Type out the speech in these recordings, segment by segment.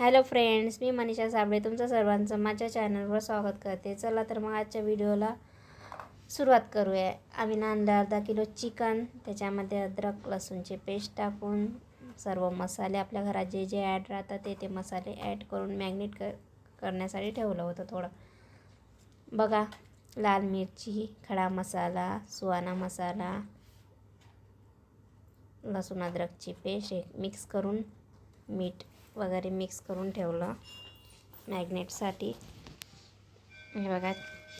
Hello friends मी मनीषा साबळे तुमचं सर्वांचं माझ्या चॅनलवर स्वागत करते. चला तर मग आजच्या व्हिडिओला सुरुवात करूया. आम्ही नांदा अर्धा किलो चिकन त्याच्यामध्ये अद्रक लसूणची पेस्ट टाकून सर्व मसाले आपल्या घरात जे जे ॲड राहतात ते ते मसाले ॲड करून मॅग्नेट कर करण्यासाठी ठेवलं होतं थोडं. बघा लाल मिरची खडा मसाला सुवाना मसाला लसूण अद्रकची पेस्ट एक मिक्स करून मीठ वगैरे मिक्स करून ठेवलं मॅग्नेटसाठी हे बघा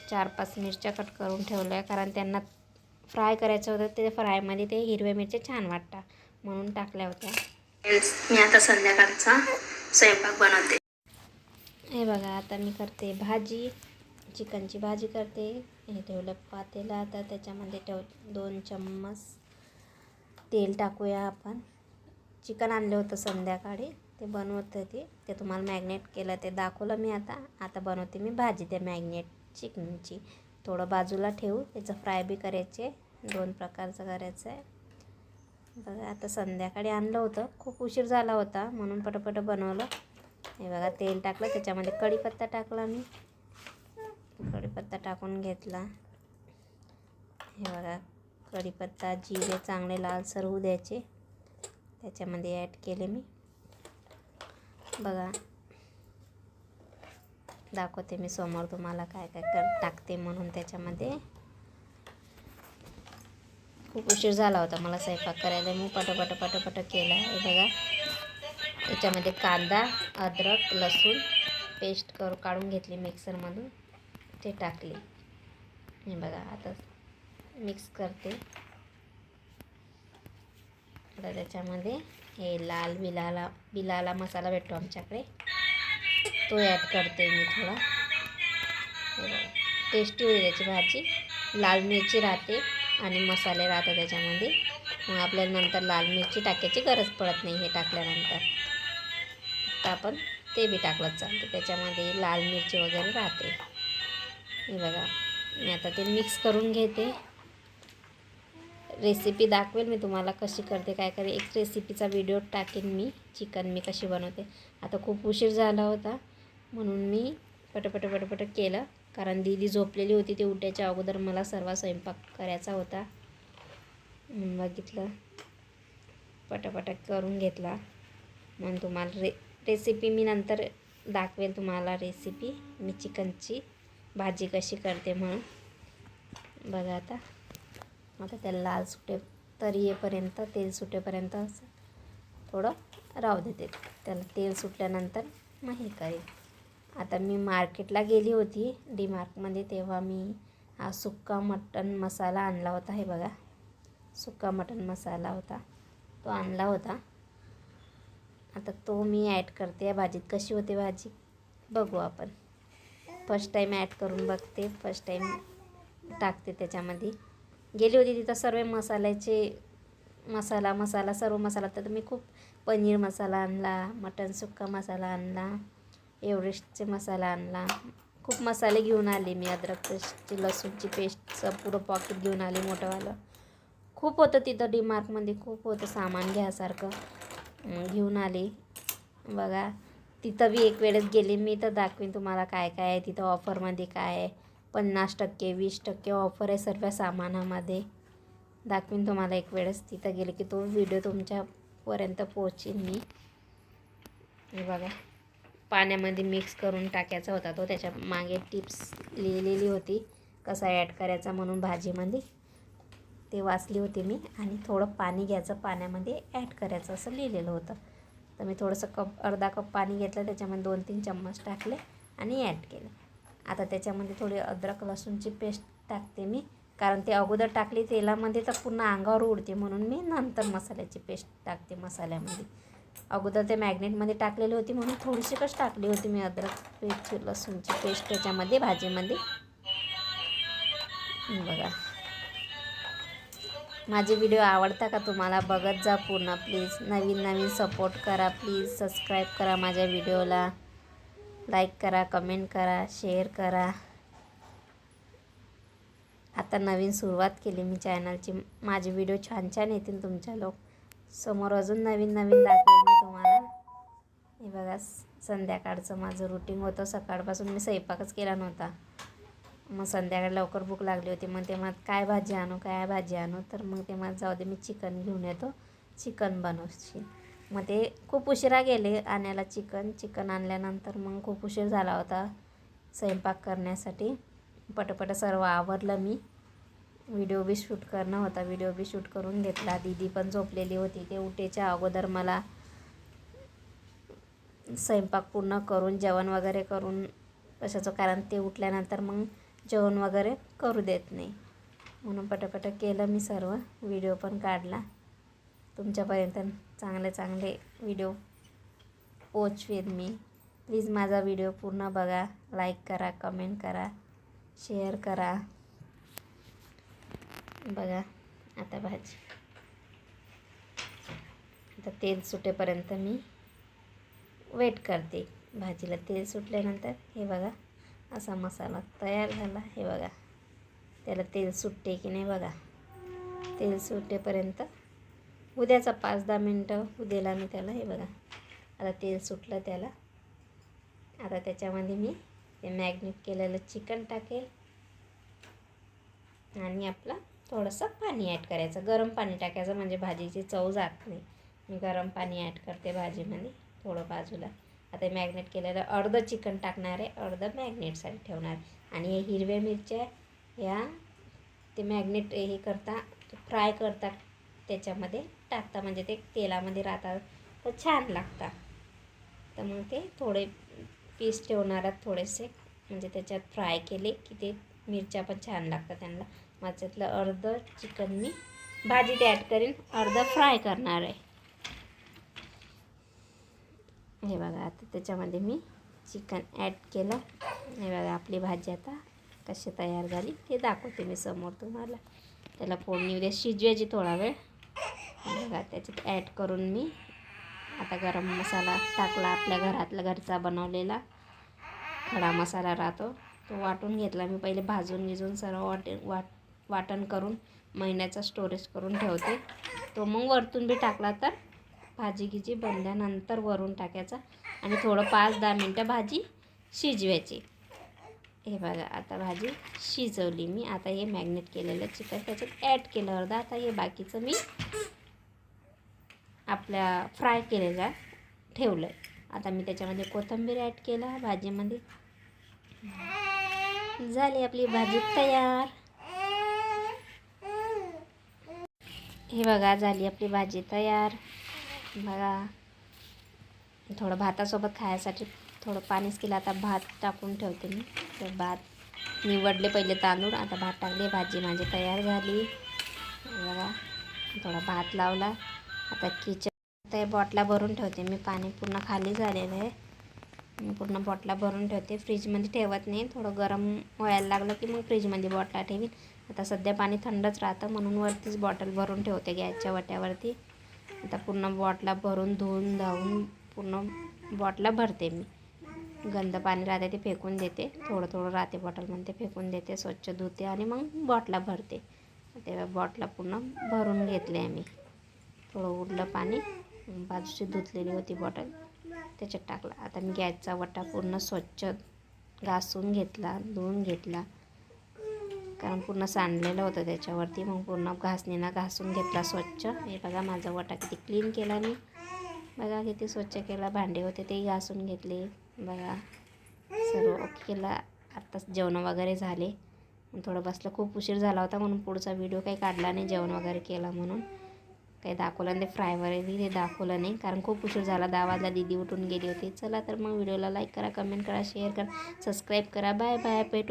चार पाच मिरच्या कट करून ठेवल्या कारण त्यांना फ्राय करायचं होतं ते फ्रायमध्ये ते हिरव्या मिरच्या छान वाटतात म्हणून टाकल्या होत्या. मी आता संध्याकाळचा स्वयंपाक बनवते. हे बघा आता मी करते भाजी चिकनची भाजी करते. हे ठेवलं पातेला आता त्याच्यामध्ये ठेव दोन चम्मच तेल टाकूया आपण. चिकन आणलं होतं संध्याकाळी. ते बनवत होती. ते तुम्हाला मॅग्नेट केलं ते दाखवलं मी आता. आता बनवते मी भाजी त्या मॅग्नेट चिकनची. थोडं बाजूला ठेवू. त्याचं फ्राय बी करायचे. दोन प्रकारचं करायचं आहे बघा आता संध्याकाळी आणलं होतं. खूप उशीर झाला होता म्हणून पटपट बनवलं. हे बघा तेल टाकलं. त्याच्यामध्ये कढीपत्ता टाकला मी. कढीपत्ता टाकून घेतला. हे बघा कढीपत्ता जिरे चांगले लालसर होऊ द्यायचे. त्याच्यामध्ये ॲड केले मी. बघा. दाखवते मी समोर तुम्हाला काय काय कर टाकते म्हणून त्याच्यामध्ये. खूप उशीर झाला होता मला स्वयंपाक करायला. मी पटपट पटपट केला. हे बघा. याच्यामध्ये कांदा अद्रक लसूण पेस्ट करू काढून घेतली मिक्सरमधून ते टाकले. हे बघा आता मिक्स करते. आता त्याच्यामध्ये हे लाल बिलाला बिलाला मसाला भेटतो आमच्याकडे. तो ॲड करते मी थोडा. टेस्टी होते त्याची भाजी. लाल मिरची राहते आणि मसाले राहतात त्याच्यामध्ये. मग आपल्याला नंतर लाल मिरची टाकायची गरज पडत नाही हे टाकल्यानंतर. फक्त आपण ते बी टाकलं चालतं. त्याच्यामध्ये लाल मिरची वगैरे राहते. हे बघा मी आता ते मिक्स करून घेते. रेसिपी दाखवेल मी तुम्हाला कशी करते काय करे एक रेसिपीचा व्हिडिओ टाकेन मी चिकन मी कशी बनवते. आता खूप उशीर झाला होता म्हणून मी पटपट पटपट केलं. कारण दीदी झोपलेली होती ती उठायच्या अगोदर मला सर्व स्वयंपाक करायचा होता. म्हणून बघितलं. पटापट करून घेतला. म्हणून तुम्हाला रे रेसिपी मी नंतर दाखवेल तुम्हाला रेसिपी मी चिकनची भाजी कशी करते म्हणून. बघा आता. आता त्याला लाल सुटे तरी येपर्यंत तेल सुटेपर्यंत असं थोडं राहू देते. त्याला तेल सुटल्यानंतर मग हे करेल आता मी मार्केटला गेली होती डी मार्कमध्ये तेव्हा मी हा सुक्का मटन मसाला आणला होता हे बघा. सुक्का मटन मसाला होता तो आणला होता. आता तो मी ॲड करते. या भाजीत कशी होते भाजी? बघू आपण. फर्स्ट टाईम ॲड करून बघते. फर्स्ट टाईम टाकते त्याच्यामध्ये. गेली होती तिथं सर्व मसाल्याचे मसाला मसाला सर्व मसाला. तर मी खूप पनीर मसाला आणला मटन सुक्का मसाला आणला एव्हरेस्टचे मसाला आणला. खूप मसाले घेऊन आले मी अद्रक पेस्टची लसूणची पेस्टचं पुरं पॉकेट घेऊन आले मोठंवालं. खूप होतं तिथं डीमार्कमध्ये खूप होतं सामान घ्यासारखं. घेऊन आले. बघा तिथं बी एक वेळेस गेले मी तर दाखवीन तुम्हाला काय काय आहे तिथं ऑफरमध्ये काय आहे. पन्नास टक्के वीस टक्के ऑफर आहे सर्व सामानामध्ये. दाखवीन तुम्हाला एक वेळेस. तिथं गेले की तो व्हिडिओ तुमच्यापर्यंत पोहोचीन मी. हे बघा. पाण्यामध्ये मिक्स करून टाकायचा होता तो. त्याच्यामागे टिप्स लिहिलेली होती. कसा ॲड करायचा म्हणून भाजीमध्ये. ते वाचली होती मी. आणि थोडं पाणी घ्यायचं. पाण्यामध्ये ॲड करायचं असं लिहिलेलं होतं. तर मी थोडंसं कप अर्धा कप पाणी घेतलं. त्याच्यामध्ये दोन तीन चम्मच टाकले आणि ॲड केले. आता त्याच्यामध्ये थोडी अद्रक लसूणची पेस्ट टाकते मी. कारण ते अगोदर टाकली तेलामध्ये तर पूर्ण अंगावर उडते म्हणून मी नंतर मसाल्याची पेस्ट टाकते मसाल्यामध्ये. अगोदर ते मॅग्नेटमध्ये टाकलेली होती म्हणून थोडीशी कशी टाकली होती मी अद्रक पेस्ट लसूणची पेस्ट त्याच्यामध्ये भाजीमध्ये. बघा. माझे व्हिडिओ आवडता का तुम्हाला? बघत जा पूर्ण प्लीज. नवीन नवीन सपोर्ट करा प्लीज. सबस्क्राईब करा माझ्या व्हिडिओला. लाईक करा कमेंट करा शेअर करा. आता नवीन सुरुवात केली मी चॅनलची माझे व्हिडिओ छान छान येतील तुमच्या लोक. समोर अजून नवीन नवीन दाखवेल मी तुम्हाला. हे बघा संध्याकाळचं माझं रुटीन होतं. सकाळपासून मी स्वयंपाकच केला नव्हता. मग संध्याकाळी लवकर भूक लागली होती. मग ते मग काय भाजी आणू? काय भाजी आणू? तर मग ते मग जाऊ दे मी चिकन घेऊन येतो. चिकन बनवशील. मग ते खूप उशिरा गेले आणायला चिकन. चिकन आणल्यानंतर मग खूप उशीर झाला होता स्वयंपाक करण्यासाठी. पटपट सर्व आवरलं मी. व्हिडिओ बी शूट करणं होता. व्हिडिओ बी शूट करून घेतला. दीदी पण झोपलेली होती. ते उठेच्या अगोदर मला स्वयंपाक पूर्ण करून जेवण वगैरे करून कशाचं कारण ते उठल्यानंतर मग जेवण वगैरे करू देत नाही. म्हणून पटापट केलं मी सर्व. व्हिडिओ पण काढला. तुमच्यापर्यंत चांगले चांगले व्हिडिओ पोचवेन मी प्लीज माझा व्हिडिओ पूर्ण बघा. लाईक करा कमेंट करा शेअर करा. बघा आता भाजी. आता तेल सुटेपर्यंत मी वेट करते. भाजीला तेल सुटल्यानंतर हे बघा असा मसाला तयार झाला. हे बघा त्याला तेल सुटते की नाही बघा. तेल सुटेपर्यंत उद्याचा पाच दहा मिनटं उद्याला मी त्याला हे बघा आता तेल सुटलं त्याला. आता त्याच्यामध्ये मी ते मॅग्नेट केलेलं चिकन टाकेल. आणि आपला थोडंसं पाणी ॲड करायचं. गरम पाणी टाकायचं म्हणजे भाजीची चव जात नाही. मी गरम पाणी ॲड करते भाजीमध्ये थोडं बाजूला. आता मॅग्नेट केलेलं अर्धं चिकन टाकणार आहे अर्धं मॅग्नेटसाठी ठेवणार. आणि हे हिरव्या मिरच्या ह्या ते मॅग्नेट हे करता फ्राय करता त्याच्यामध्ये टाकता म्हणजे ते तेलामध्ये राहतात. तर छान लागतात. तर मग ते थोडे पीस ठेवणारात आहेत थोडेसे. म्हणजे त्याच्यात फ्राय केले की ते मिरच्या पण छान लागतात त्यांना. माझ्यातलं अर्धं चिकन मी भाजीत ॲड करीन. अर्धं फ्राय करणार आहे. हे बघा आता त्याच्यामध्ये मी चिकन ॲड केलं. हे बघा आपली भाजी आता कशी तयार झाली ते दाखवते मी समोर तुम्हाला. त्याला फोडणी उद्या शिजवायची थोडा वेळ. बघा त्याच्यात ॲड करून मी आता गरम मसाला टाकला आपल्या घरातला घरचा बनवलेला खडा मसाला राहतो. तो वाटून घेतला. मी पहिले भाजून भिजून सर्व वाटेन वाट वाटण करून महिन्याचा स्टोरेज करून ठेवते. तो मग वरतून बी टाकला तर भाजी गिजी बनल्यानंतर वरून टाकायचा आणि थोडं पाच दहा मिनटं भाजी शिजवायची. हे बघा आता भाजी शिजवली मी. आता हे मॅग्नेट केलेलं चिकन त्याच्यात ॲड केलं अर्धा. आता हे बाकीचं मी आपल्या फ्राय केलेल्या ठेवलं आहे आता मी त्याच्यामध्ये कोथिंबीर ॲड केला भाजीमध्ये. झाली आपली भाजी तयार. हे बघा झाली आपली भाजी तयार. बघा थोडं भातासोबत खायसाठी थोडं पाणीच केलं. आता भात टाकून ठेवते मी. तर भात निवडले पहिले तांदूळ. आता भात टाकले भाजी माझी तयार झाली. बघा थोडा भात लावला. आता किचन ते बॉटला भरून ठेवते. मी पाणी पूर्ण खाली झालेलं आहे. मी पूर्ण बॉटला भरून ठेवते. फ्रीजमध्ये ठेवत नाही. थोडं गरम व्हायला लागलं की मग फ्रीजमध्ये बॉटला ठेवीन. आता सध्या पाणी थंडच राहतं म्हणून वरतीच बॉटल भरून ठेवते गॅसच्या वट्यावरती. आता पूर्ण बॉटला भरून धुवून धावून पूर्ण बॉटला भरते मी. गंद पाणी राहते ते फेकून देते. थोडं थोडं राहते बॉटलमध्ये ते फेकून देते. स्वच्छ धुते आणि मग बॉटला भरते. तेव्हा बॉटला पूर्ण भरून घेतले आम्ही. थोडं उरलं पाणी. बाजूची धुतलेली होती बॉटल त्याच्यात टाकला. आता मी गॅसचा वटा पूर्ण स्वच्छ घासून घेतला धुवून घेतला. कारण पूर्ण सांडलेलं होतं त्याच्यावरती. मग पूर्ण घासणीनं घासून घेतला स्वच्छ. हे बघा माझा वटा किती क्लीन केला मी. बघा किती स्वच्छ केला. भांडे होते तेही घासून घेतले. बघा सर्व ओके केला. आत्ताच जेवण वगैरे झाले. थोडं बसलं. खूप उशीर झाला होता म्हणून पुढचा व्हिडिओ काही काढला नाही जेवण वगैरे केला म्हणून. काही दाखवलं नाही फ्राय वगैरे ते दाखवलं नाही. कारण खूप उशीर झाला दहा वाजला दीदी उठून गेली होती. चला तर मग व्हिडिओला लाईक करा कमेंट करा शेअर करा सबस्क्राईब करा. बाय बाय भेटू.